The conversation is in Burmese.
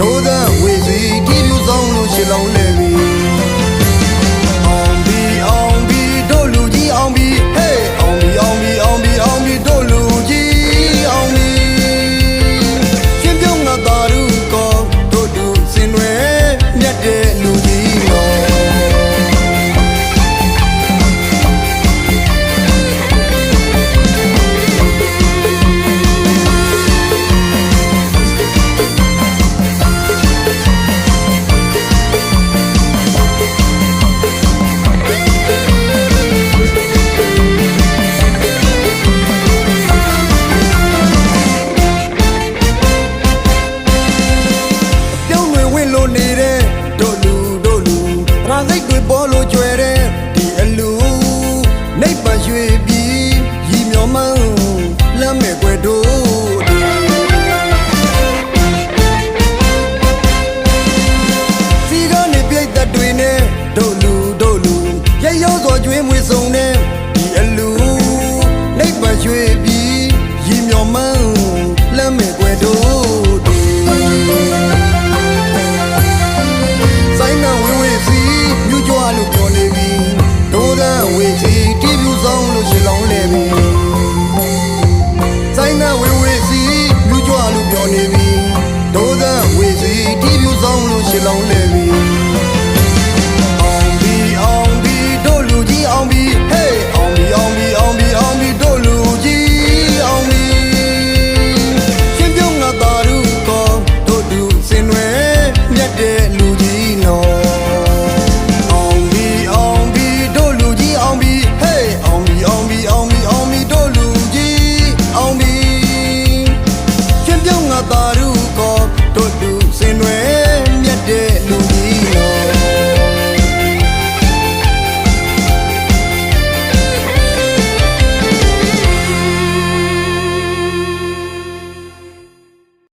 ဒိုးသက်ဝေစီတီးပြူဆောင်လို့ရှင်လုံးလဲပြီ ရင်မျောမှန်းလမ်းမဲ့ွယ်တို့